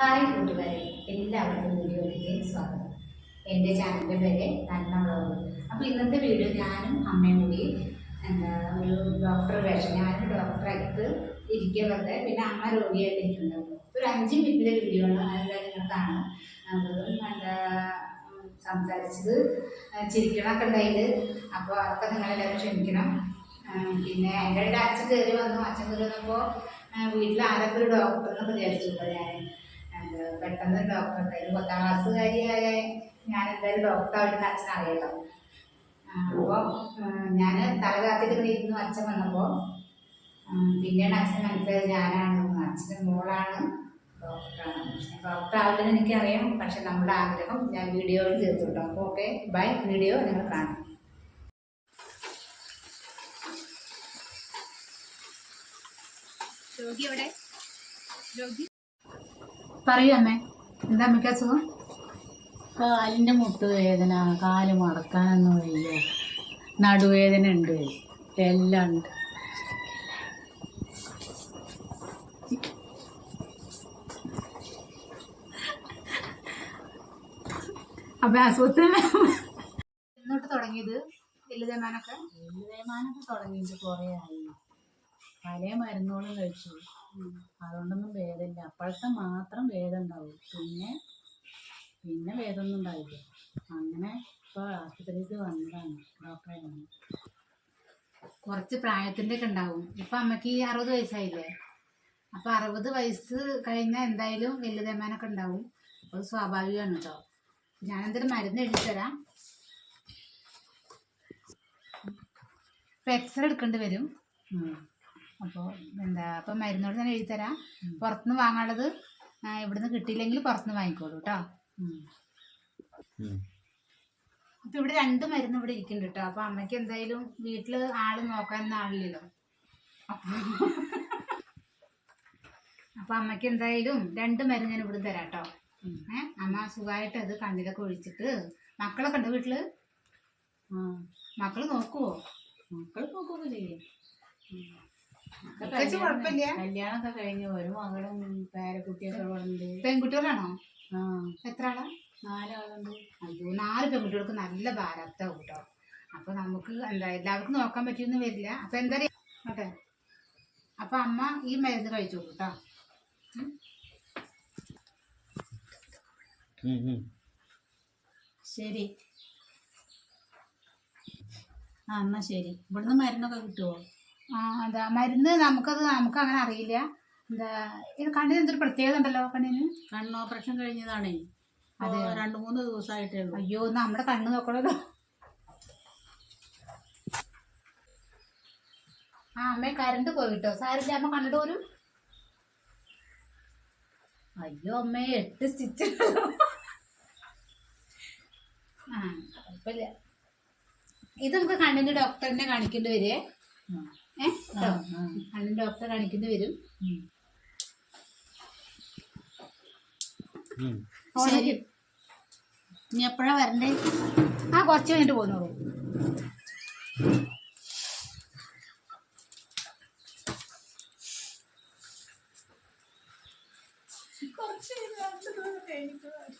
Hi കൂട്ടുകാരെ എല്ലാവർക്കും വീഡിയോയിലേക്ക് സ്വാഗതം. എന്റെ ചാനലിന്റെ പേര് നന്മ വ്ളോഗ് അപ്പോൾ ഇന്നത്തെ വീഡിയോ ഞാനും അമ്മയും കൂടി ഒരു ഡോക്ടർ വേഷം. ഞാനും ഡോക്ടറായിട്ട് ഇരിക്കുക വെറുതെ പിന്നെ അമ്മ രോഗിയായിട്ട് ഇരിക്കുന്നുണ്ട് ഒരു അഞ്ച് മിനിറ്റിലെ വീഡിയോ ആണ് അതെല്ലാം നിങ്ങൾ കാണാം വെറും എന്താ ഉം, സംസാരിച്ചത് ചിരിക്കണമൊക്കെ ഉണ്ടായത് അപ്പോൾ അതൊക്കെ നിങ്ങളെല്ലാവരും ക്ഷമിക്കണം. പിന്നെ എന്റെ അച്ഛൻ കയറി വന്നു. അച്ഛൻ കയറി വന്നപ്പോൾ വീട്ടിൽ ആരൊക്കെ ഒരു ഡോക്ടർ എന്നൊക്കെ വിചാരിച്ചു. ഞാൻ പെട്ടെന്ന് ഡോക്ടറുടെ ഒരു പത്താം ക്ലാസ്സുകാരിയായ ഞാൻ എന്തായാലും ഡോക്ടറായിട്ട് അച്ഛൻ അറിയാലോ അപ്പോൾ ഞാൻ തല കാത്തിട്ട് ഇരുന്നു അച്ഛൻ വന്നപ്പോൾ പിന്നെയാണ് അച്ഛൻ മനസ്സിലായത് ഞാനാണ്. അച്ഛന്റെ മോളാണ്. ഡോക്ടറാണ് ഡോക്ടർ ആവില്ലെന്ന് എനിക്കറിയാം. പക്ഷെ നമ്മുടെ ആഗ്രഹം ഞാൻ വീഡിയോയിൽ തീർത്തു കേട്ടോ. അപ്പോൾ ഓക്കെ ബൈ. വീഡിയോ നിങ്ങൾ കാണും. രോഗി എവിടെ? രോഗി? പറയൂ അമ്മേ എന്താ അമ്മയ്ക്ക് അസുഖം? കാലിന്റെ മുട്ട് വേദന കാൽ മടക്കാനൊന്നും വയ്യ. നടുവേദന ഉണ്ട്. എല്ലാം ഉണ്ട്. അപ്പൊ അസുഖത്തിന് എന്നോട്ട് തുടങ്ങിയത്? വലുതേമാനൊക്കെ തേയ്മാനൊക്കെ തുടങ്ങിയിട്ട് കുറേ ആയി. പല മരുന്നുകളും കഴിച്ചു. അതുകൊണ്ടൊന്നും ഭേദമില്ല. അപ്പോഴത്തെ മാത്രം ഭേദം ഉണ്ടാവും പിന്നെ പിന്നെ ഭേദമൊന്നും ഉണ്ടാവില്ല. അങ്ങനെ ഇപ്പോൾ ആശുപത്രിക്ക് വന്നതാണ് ഡോക്ടറെ കുറച്ച് പ്രായത്തിന്റെ ഒക്കെ ഉണ്ടാവും. ഇപ്പൊ അമ്മയ്ക്ക് അറുപത് വയസ്സായില്ലേ? അപ്പൊ അറുപത് വയസ്സ് കഴിഞ്ഞാൽ എന്തായാലും വലുതേമാനൊക്കെ ഉണ്ടാവും. അത് സ്വാഭാവികമാണ് കേട്ടോ ഞാൻ എന്തെങ്കിലും മരുന്ന് എഴുതി തരാം. ഇപ്പൊ എക്സ്റേ എടുക്കേണ്ടി വരും. അപ്പോൾ എന്താ അപ്പം മരുന്നോട് തന്നെ എഴുതി തരാം പുറത്തുനിന്ന് വാങ്ങാനുള്ളത് ഇവിടുന്ന് കിട്ടിയില്ലെങ്കിൽ പുറത്തുനിന്ന് വാങ്ങിക്കോളൂ കേട്ടോ ഉം. ഇവിടെ രണ്ട് മരുന്ന് ഇവിടെ ഇരിക്കുന്നുണ്ട് കേട്ടോ അപ്പൊ അമ്മയ്ക്ക് എന്തായാലും വീട്ടിൽ ആൾ നോക്കാനൊന്നും ആളില്ലല്ലോ. അപ്പൊ അപ്പൊ അമ്മയ്ക്ക് എന്തായാലും രണ്ട് മരുന്ന് ഞാൻ ഇവിടെ തരാം കേട്ടോ. ഏഹ് അമ്മ സുഖമായിട്ട് അത് കണ്ണിലൊക്കെ ഒഴിച്ചിട്ട് മക്കളൊക്കെ ഉണ്ട് വീട്ടിൽ? ആ. മക്കൾ നോക്കുവോ? മക്കൾ നോക്കുകയൊക്കെ ചെയ്യും. കല്യാണമൊക്കെ കഴിഞ്ഞ് ഒരു മകളും പേരക്കുട്ടിയൊക്കെ ഉണ്ട് പെൺകുട്ടികളാണോ? ആ. എത്ര ആളാ നാലാളുണ്ട്. അയ്യോ നാല് പെൺകുട്ടികൾക്ക് നല്ല ഭാരത്താവും കേട്ടോ. അപ്പൊ നമുക്ക് എന്താ എല്ലാവർക്കും നോക്കാൻ പറ്റിയൊന്നും വരില്ല. അപ്പൊ എന്താ ഓട്ടെ അപ്പൊ അമ്മ ഈ മരുന്ന് കഴിച്ചോളൂ കേട്ടോ ശരി. ആ എന്നാ ശരി. ഇവിടുന്ന് മരുന്നൊക്കെ കിട്ടുമോ എന്താ മരുന്ന് നമുക്കത് നമുക്ക് അങ്ങനെ അറിയില്ല. എന്താ ഇത് കണ്ണിന് എന്തൊരു പ്രത്യേകത ഉണ്ടല്ലോ കണ്ണിന്? കണ്ണ് ഓപ്പറേഷൻ കഴിഞ്ഞതാണേ. അതെ. രണ്ടു മൂന്ന് ദിവസമായിട്ടേ ഉള്ളൂ. അയ്യോ നമ്മുടെ കണ്ണ് നോക്കണല്ലോ. ആ അമ്മ കരണ്ട് പോയി കേട്ടോ സാരില്ല അമ്മ കണ്ടിട്ട് പോലും അയ്യോ അമ്മേ എട്ട് സ്റ്റിച്ച് ആ കുഴപ്പമില്ല. ഇത് നമുക്ക് കണ്ണിന്റെ ഡോക്ടറിനെ കാണിക്കേണ്ടി വരുവേ ആ. ഏ ആ, കേട്ടോ. കണ്ണിന്റെ ഡോക്ടറെ കാണിക്കേണ്ടി വരും. ശരി നീ എപ്പോഴാ വരണ്ടേ ആ കുറച്ച് കഴിഞ്ഞിട്ട് പോന്നോളൂ ഞാൻ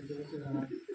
Entonces.